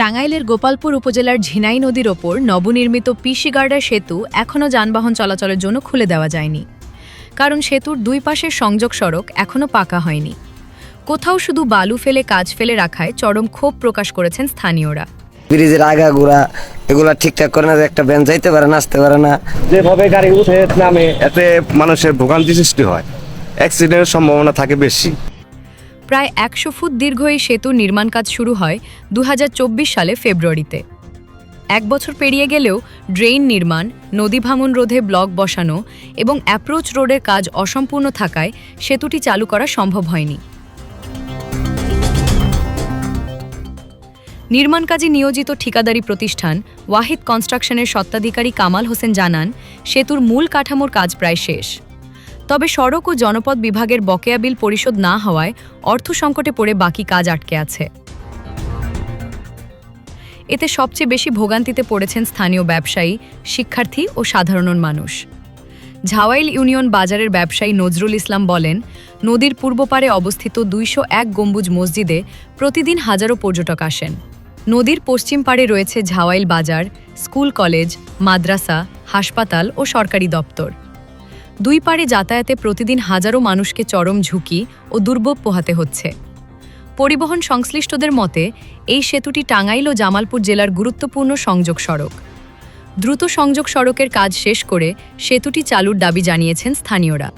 টাঙ্গাইলের গোপালপুর উপজেলার ঝিনাই নদীর ওপর নবনির্মিত পিসিগার্ডা সেতু এখনও যানবাহন চলাচলের জন্য খুলে দেওয়া যায়নি। কারণ সেতুর দুই পাশের সংযোগ সড়ক এখনও পাকা হয়নি। কোথাও শুধু বালু ফেলে কাজ ফেলে রাখায় চরম ক্ষোভ প্রকাশ করেছেন স্থানীয়রা। ব্রিজের আগাগুড়া এগুলো ঠিকঠাক করে না যে একটা ব্যান যাইতে পারে না আসতে পারে না। যেভাবে গাড়ি উঠে নামে এতে মানুষের ভোগান্তি সৃষ্টি হয়। অ্যাক্সিডেন্টের সম্ভাবনা থাকে বেশি। প্রায় একশো ফুট দীর্ঘ এই সেতুর নির্মাণ কাজ শুরু হয় দু হাজার চব্বিশ সালে ফেব্রুয়ারিতে। এক বছর পেরিয়ে গেলেও ড্রেইন নির্মাণ, নদী ভাঙন রোধে ব্লক বসানো এবং অ্যাপ্রোচ রোডের কাজ অসম্পূর্ণ থাকায় সেতুটি চালু করা সম্ভব হয়নি। নির্মাণ কাজে নিয়োজিত ঠিকাদারি প্রতিষ্ঠান ওয়াহিদ কনস্ট্রাকশনের স্বত্বাধিকারী কামাল হোসেন জানান, সেতুর মূল কাঠামোর কাজ প্রায় শেষ। তবে সড়ক ও জনপদ বিভাগের বকেয়া বিল পরিশোধ না হওয়ায় অর্থ সংকটে পড়ে বাকি কাজ আটকে আছে। এতে সবচেয়ে বেশি ভোগান্তিতে পড়েছেন স্থানীয় ব্যবসায়ী, শিক্ষার্থী ও সাধারণ মানুষ। ঝাওয়াইল ইউনিয়ন বাজারের ব্যবসায়ী নজরুল ইসলাম বলেন, নদীর পূর্ব পারে অবস্থিত দুইশো এক গম্বুজ মসজিদে প্রতিদিন হাজারো পর্যটক আসেন। নদীর পশ্চিম পাড়ে রয়েছে ঝাওয়াইল বাজার, স্কুল কলেজ, মাদ্রাসা, হাসপাতাল ও সরকারি দপ্তর। দুই পারে যাতায়াতে প্রতিদিন হাজারো মানুষকে চরম ঝুঁকি ও দুর্ভোগ পোহাতে হচ্ছে। পরিবহন সংশ্লিষ্টদের মতে, এই সেতুটি টাঙ্গাইল ও জামালপুর জেলার গুরুত্বপূর্ণ সংযোগ সড়ক। দ্রুত সংযোগ সড়কের কাজ শেষ করে সেতুটি চালুর দাবি জানিয়েছেন স্থানীয়রা।